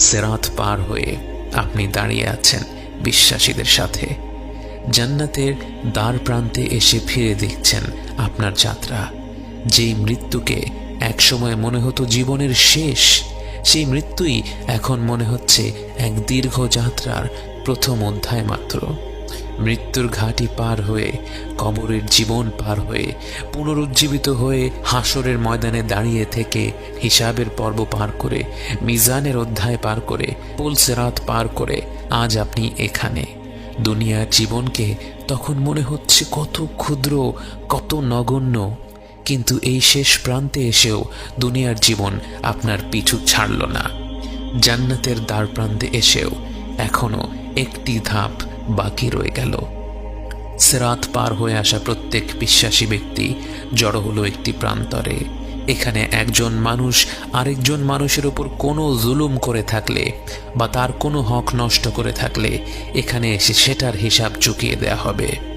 সেরাত পার হয়ে আপনি দাঁড়িয়ে আছেন বিশ্বাসীদের সাথে। জান্নাতের দ্বার প্রান্তে এসে ফিরে দেখছেন আপনার যাত্রা। যেই মৃত্যুকে একসময় মনে হতো জীবনের শেষ, সেই মৃত্যুই এখন মনে হচ্ছে এক দীর্ঘ যাত্রার প্রথম অধ্যায় মাত্র। মৃত্যুর ঘাটি পার হয়ে, কবরের জীবন পার হয়ে, পুনরুজ্জীবিত হয়ে হাসরের ময়দানে দাঁড়িয়ে থেকে হিসাবের পর্ব পার করে, মিজানের অধ্যায় পার করে পুলসেরাত পার করে আজ আপনি এখানে। দুনিয়ার জীবনকে তখন মনে হচ্ছে কত ক্ষুদ্র, কত নগণ্য, কিন্তু এই শেষ প্রান্তে এসেও দুনিয়ার জীবন আপনার পিছু ছাড়ল না। জান্নাতের দ্বার প্রান্তে এসেও এখনও একটি ধাপ বাকি রয়ে গেল। সেরাত পার হয়ে আসা প্রত্যেক বিশ্বাসী ব্যক্তি জড়ো হলো একটি প্রান্তরে। এখানে একজন মানুষ আরেকজন মানুষের ওপর কোনো জুলুম করে থাকলে বা তার কোনো হক নষ্ট করে থাকলে এখানে এসে সেটার হিসাব চুকিয়ে দেয়া হবে।